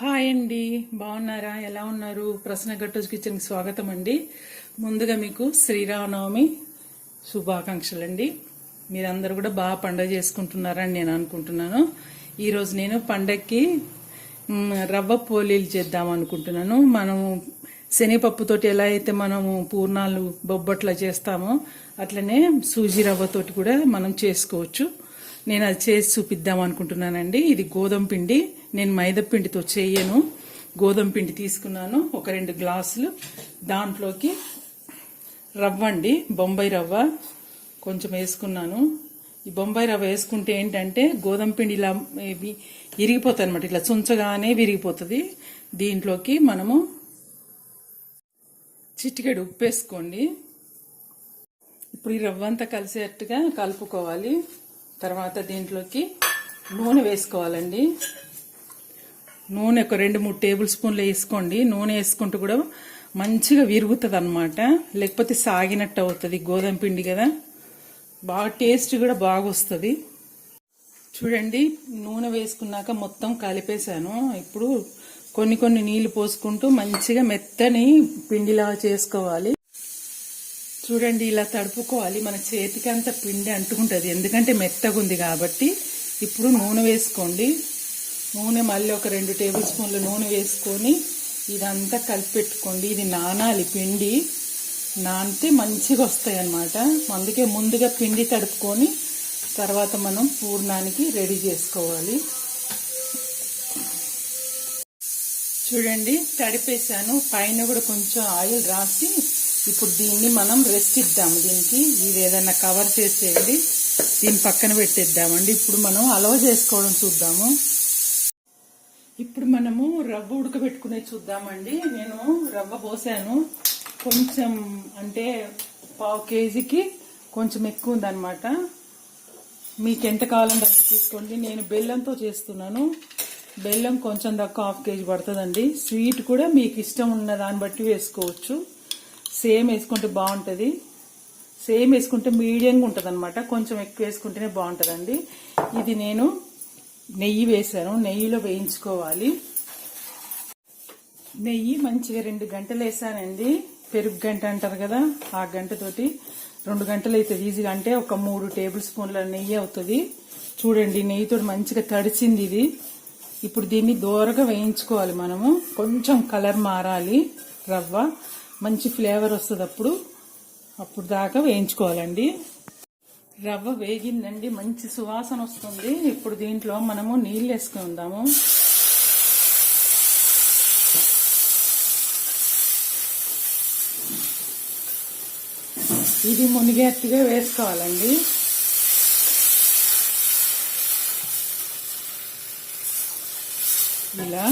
Hi అండి. బాగున్నారా? ఎలా ఉన్నారు? ప్రశ్న గట్టోజ్ కిచెన్కి స్వాగతం అండి ముందుగా మీకు శ్రీరామనవమి శుభాకాంక్షలు అండి మీరందరూ కూడా బాగా పండగ చేసుకుంటున్నారని నేను అనుకుంటున్నాను. ఈరోజు నేను పండగకి రవ్వ పోలీలు చేద్దాం అనుకుంటున్నాను. మనము శనగపప్పుతోటి ఎలా అయితే మనము పూర్ణాలు బొబ్బట్లా చేస్తామో అట్లనే సూజీ రవ్వతోటి కూడా మనం చేసుకోవచ్చు. నేను అది చేసి చూపిద్దాం అనుకుంటున్నానండి. ఇది గోధుమ పిండి. నేను మైదాపిండితో చేయను గోధుమ పిండి తీసుకున్నాను ఒక రెండు గ్లాసులు. దాంట్లోకి రవ్వ అండి బొంబాయి రవ్వ కొంచెం వేసుకున్నాను. ఈ బొంబాయి రవ్వ వేసుకుంటే ఏంటంటే గోధుమ పిండి ఇలా విరిగిపోతుంది అనమాట ఇట్లా చుంచగానే విరిగిపోతుంది. దీంట్లోకి మనము చిటికెడు ఉప్పు వేసుకోండి. ఇప్పుడు ఈ రవ్వ అంతా కలిసేట్టుగా కలుపుకోవాలి. తర్వాత దీంట్లోకి నూనె వేసుకోవాలండి. నూనె ఒక రెండు మూడు టేబుల్ స్పూన్లు వేసుకోండి. నూనె వేసుకుంటూ కూడా మంచిగా విరుగుతుంది అనమాట లేకపోతే సాగినట్టు అవుతుంది. గోధుమ పిండి కదా. బాగా టేస్ట్ కూడా బాగా వస్తుంది చూడండి నూనె వేసుకున్నాక మొత్తం కలిపేశాను. ఇప్పుడు కొన్ని కొన్ని నీళ్ళు పోసుకుంటూ మంచిగా మెత్తని పిండిలా చేసుకోవాలి. చూడండి ఇలా తడుపుకోవాలి. మన చేతికి అంత పిండి అంటుకుంటుంది. ఎందుకంటే మెత్తగా ఉంది కాబట్టి. ఇప్పుడు నూనె వేసుకోండి. నూనె మళ్ళీ ఒక రెండు టేబుల్ స్పూన్లు నూనె వేసుకొని ఇదంతా కలిపి పెట్టుకోండి ఇది నానాలి పిండి. నానితే మంచిగా వస్తాయి అన్నమాట అందుకే ముందుగా పిండి తడుపుకొని తర్వాత మనం పూర్ణానికి రెడీ చేసుకోవాలి. చూడండి తడిపేశాను. పైన కూడా కొంచెం ఆయిల్ రాసి ఇప్పుడు దీన్ని మనం రెస్ట్ ఇద్దాము దీనికి ఇది ఏదైనా కవర్ చేసేయండి. దీన్ని పక్కన పెట్టేద్దామండి. ఇప్పుడు మనం అలవ చేసుకోవడం చూద్దాము. ఇప్పుడు మనము రవ్వ ఉడకబెట్టుకునే చూద్దామండి. నేను రవ్వ పోసాను. కొంచెం అంటే పావు కేజీకి కొంచెం ఎక్కువ ఉందన్నమాట. మీకు ఎంత కావాలంటే అంత తీసుకోండి. నేను బెల్లంతో చేస్తున్నాను. బెల్లం కొంచెం దాకా హాఫ్ కేజీ పడుతుందండి. స్వీట్ కూడా మీకు ఇష్టం ఉన్న దాన్ని బట్టి వేసుకోవచ్చు. సేమ్ వేసుకుంటే బాగుంటుంది. సేమ్ వేసుకుంటే మీడియంగా ఉంటుంది అనమాట కొంచెం ఎక్కువ వేసుకుంటేనే బాగుంటుందండి. ఇది నేను నెయ్యి వేశాను. నెయ్యిలో వేయించుకోవాలి. నెయ్యి మంచిగా రెండు గంటలు వేసానండి. పెరుగు గంట అంటారు కదా ఆ గంటతోటి రెండు గంటలు అవుతుంది. ఈజీగా అంటే ఒక మూడు టేబుల్ స్పూన్ల నెయ్యి అవుతుంది. చూడండి నెయ్యితో మంచిగా తడిచింది ఇది. ఇప్పుడు దీన్ని దూరగా వేయించుకోవాలి మనము. కొంచెం కలర్ మారాలి రవ్వ. మంచి ఫ్లేవర్ వస్తుంది అప్పుడు. అప్పుడు దాకా వేయించుకోవాలండి. రవ్వ వేగిందండి మంచి సువాసన వస్తుంది. ఇప్పుడు దీంట్లో మనము నీళ్ళు వేసుకుందాము ఇది మునిగేట్టుగా వేసుకోవాలండి. ఇలా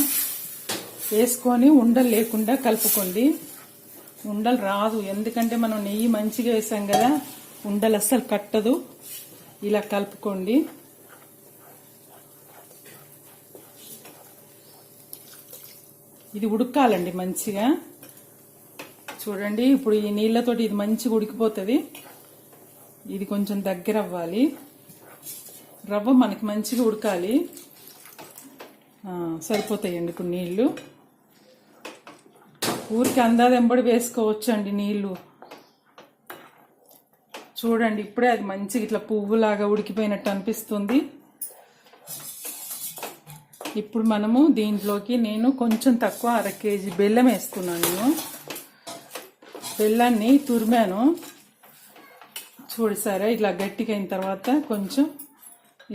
వేసుకొని ఉండలు లేకుండా కలుపుకోండి. ఉండలు రాదు ఎందుకంటే మనం నెయ్యి మంచిగా వేసాం కదా. ఉండలు అస్సలు కట్టదు. ఇలా కలుపుకోండి. ఇది ఉడకాలండి మంచిగా. చూడండి ఇప్పుడు ఈ నీళ్ళతోటి ఇది మంచిగా ఉడికిపోతుంది. ఇది కొంచెం దగ్గర అవ్వాలి. రవ్వ మనకి మంచిగా ఉడకాలి. సరిపోతాయండి ఇప్పుడు నీళ్ళు ఊరికి అందాదెంబడి వేసుకోవచ్చు అండి నీళ్ళు చూడండి ఇప్పుడే అది మంచిగా ఇట్లా పువ్వులాగా ఉడికిపోయినట్టు అనిపిస్తుంది. ఇప్పుడు మనము దీంట్లోకి నేను కొంచెం తక్కువ అర కేజీ బెల్లం వేసుకున్నాను నేను బెల్లాన్ని తురిమాను. చూడు సరే ఇట్లా గట్టిగా అయిన తర్వాత కొంచెం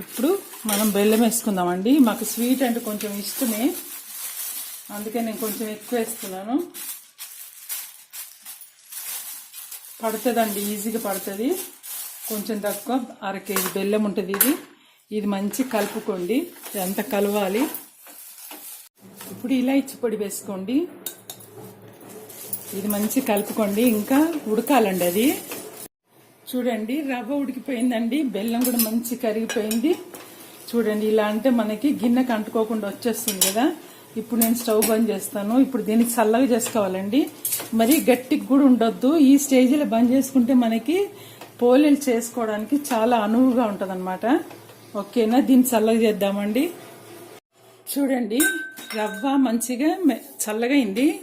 ఇప్పుడు మనం బెల్లం వేసుకుందామండి. మాకు స్వీట్ అంటే కొంచెం ఇష్టమే. అందుకే నేను కొంచెం ఎక్కువ వేస్తున్నాను. పడుతుందండి ఈజీగా పడుతుంది. కొంచెం తక్కువ అర కేజీ బెల్లం ఉంటుంది ఇది. ఇది మంచి కలుపుకోండి ఎంత కలవాలి. ఇప్పుడు ఇలాచి పొడి వేసుకోండి. ఇది మంచి కలుపుకోండి ఇంకా ఉడకాలండి అది. చూడండి రవ్వ ఉడికిపోయిందండి బెల్లం కూడా మంచి కరిగిపోయింది. చూడండి ఇలా అంటే మనకి గిన్నెకి అంటుకోకుండా వచ్చేస్తుంది కదా. ఇప్పుడు నేను స్టవ్ బంద్ చేస్తాను. ఇప్పుడు దీనికి చల్లగా చేసుకోవాలండి. మరి గట్టికి కూడా ఉండొద్దు. ఈ స్టేజ్లో బంద్ చేసుకుంటే మనకి పోలీలు చేసుకోవడానికి చాలా అనువుగా ఉంటుంది ఓకేనా? దీన్ని చల్లగా చేద్దామండి. చూడండి రవ్వ మంచిగా మె- చల్లగా అయింది.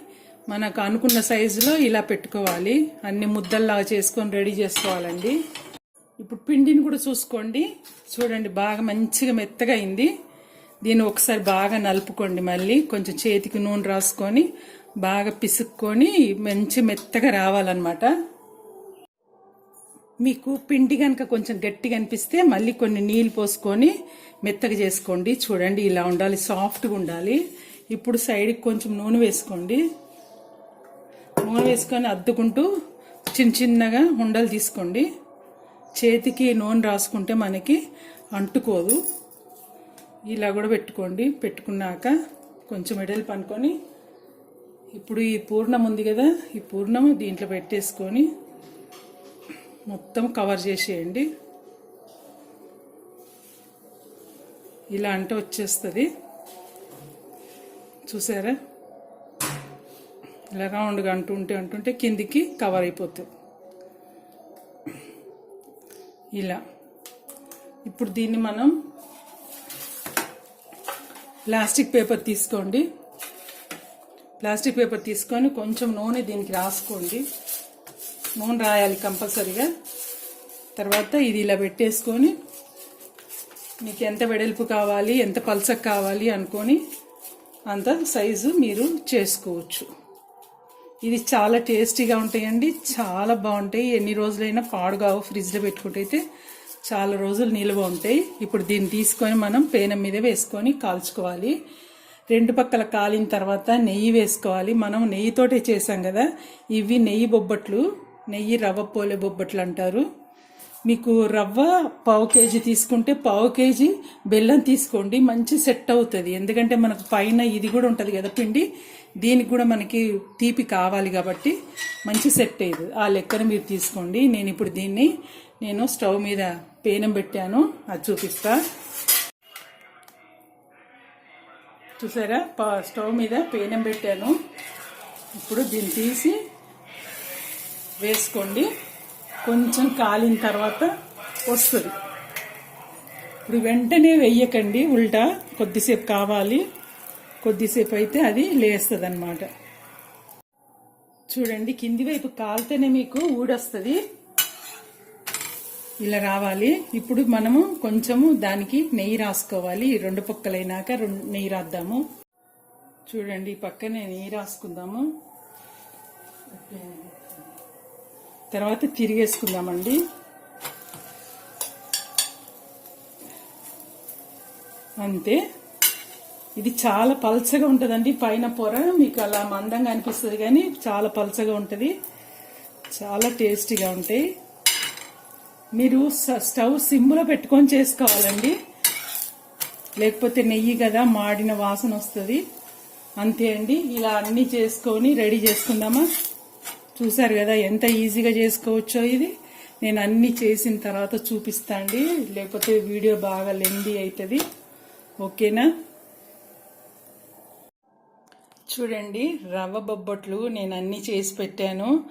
మనకు అనుకున్న సైజులో ఇలా పెట్టుకోవాలి. అన్ని ముద్దల్లాగా చేసుకొని రెడీ చేసుకోవాలండి. ఇప్పుడు పిండిని కూడా చూసుకోండి. చూడండి బాగా మంచిగా మెత్తగా అయింది. దీన్ని ఒకసారి బాగా నలుపుకోండి మళ్ళీ. కొంచెం చేతికి నూనె రాసుకొని బాగా పిసుక్కొని మంచి మెత్తగా రావాలన్నమాట. మీకు పిండి కనుక కొంచెం గట్టిగా అనిపిస్తే మళ్ళీ కొన్ని నీళ్ళు పోసుకొని మెత్తగా చేసుకోండి. చూడండి ఇలా ఉండాలి సాఫ్ట్గా ఉండాలి. ఇప్పుడు సైడ్కి కొంచెం నూనె వేసుకోండి. నూనె వేసుకొని అద్దుకుంటూ చిన్న చిన్నగా ఉండలు తీసుకోండి. చేతికి నూనె రాసుకుంటే మనకి అంటుకోదు. ఇలా కూడా పెట్టుకోండి. పెట్టుకున్నాక కొంచెం ఎడలు పనుకొని ఇప్పుడు ఈ పూర్ణం ఉంది కదా ఈ పూర్ణం దీంట్లో పెట్టేసుకొని మొత్తం కవర్ చేసేయండి. ఇలా అంటే వచ్చేస్తుంది. చూసారా? ఇలా రౌండ్గా అంటుంటే అంటుంటే కిందికి కవర్ అయిపోతుంది. ఇలా. ఇప్పుడు దీన్ని మనం ప్లాస్టిక్ పేపర్ తీసుకోండి. ప్లాస్టిక్ పేపర్ తీసుకొని కొంచెం నూనె దీనికి రాసుకోండి. నూనె రాయాలి కంపల్సరీగా. తర్వాత ఇది ఇలా పెట్టేసుకొని మీకు ఎంత వెడల్పు కావాలి ఎంత పలసకు కావాలి అనుకొని అంత సైజు మీరు చేసుకోవచ్చు. ఇది చాలా టేస్టీగా ఉంటాయండి చాలా బాగుంటాయి. ఎన్ని రోజులైనా పాడుగావు ఫ్రిడ్జ్లో పెట్టుకుంటే అయితే చాలా రోజులు నిల్వ ఉంటాయి. ఇప్పుడు దీన్ని తీసుకొని మనం పేనం మీద వేసుకొని కాల్చుకోవాలి. రెండు పక్కల కాలిన తర్వాత నెయ్యి వేసుకోవాలి. మనం నెయ్యితోటే చేసాం కదా. ఇవి నెయ్యి బొబ్బట్లు నెయ్యి రవ్వ పోలే బొబ్బట్లు అంటారు. మీకు రవ్వ పావు కేజీ తీసుకుంటే పావు కేజీ బెల్లం తీసుకోండి. మంచి సెట్ అవుతుంది. ఎందుకంటే మనకు పైన ఇది కూడా ఉంటుంది కదా పిండి. దీనికి కూడా మనకి తీపి కావాలి కాబట్టి మంచి సెట్ అయ్యేది. ఆ లెక్కన మీరు తీసుకోండి. నేను ఇప్పుడు దీన్ని నేను స్టవ్ మీద పేనం పెట్టాను. అది చూపిస్తా. చూసారా? పా- స్టవ్ మీద పేనం పెట్టాను. ఇప్పుడు దీన్ని తీసి వేసుకోండి. కొంచెం కాలిన తర్వాత వస్తుంది. ఇప్పుడు వెంటనే వెయ్యకండి ఉల్టా కొద్దిసేపు కావాలి. కొద్దిసేపు అయితే అది లేస్తుంది అనమాట చూడండి కింది వైపు కాలితేనే మీకు ఊడొస్తుంది. ఇలా రావాలి. ఇప్పుడు మనము కొంచెము దానికి నెయ్యి రాసుకోవాలి. రెండు పక్కలైనాక రెండు నెయ్యి రాద్దాము. చూడండి ఈ పక్కనే నెయ్యి రాసుకుందాము. తర్వాత తిరిగేసుకుందామండి. అంతే. ఇది చాలా పల్చగా ఉంటుందండి. పైన పొర మీకు అలా మందంగా అనిపిస్తుంది కానీ చాలా పల్చగా ఉంటుంది. చాలా టేస్టీగా ఉంటాయి. మీరు స- స్టవ్ సిమ్లో పెట్టుకొని చేసుకోవాలండి. లేకపోతే నెయ్యి కదా మాడిన వాసన వస్తుంది. అంతే అండి. ఇలా అన్నీ చేసుకొని రెడీ చేసుకుందామా? చూసారు కదా ఎంత ఈజీగా చేసుకోవచ్చో ఇది. నేను అన్ని చేసిన తర్వాత చూపిస్తా అండి. లేకపోతే వీడియో బాగా లెందీ అవుతుంది ఓకేనా? చూడండి రవ్వ బొబ్బట్లు నేను అన్నీ చేసి పెట్టాను.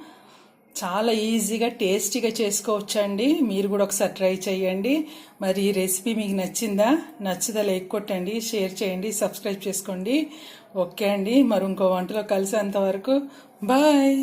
చాలా ఈజీగా టేస్టీగా చేసుకోవచ్చండి. మీరు కూడా ఒకసారి ట్రై చేయండి. మరి ఈ రెసిపీ మీకు నచ్చిందా? నచ్చితే లైక్ కొట్టండి షేర్ చేయండి సబ్స్క్రైబ్ చేసుకోండి. ఓకే అండి. మరి ఇంకో వంటలో కలిసేంత వరకు బాయ్.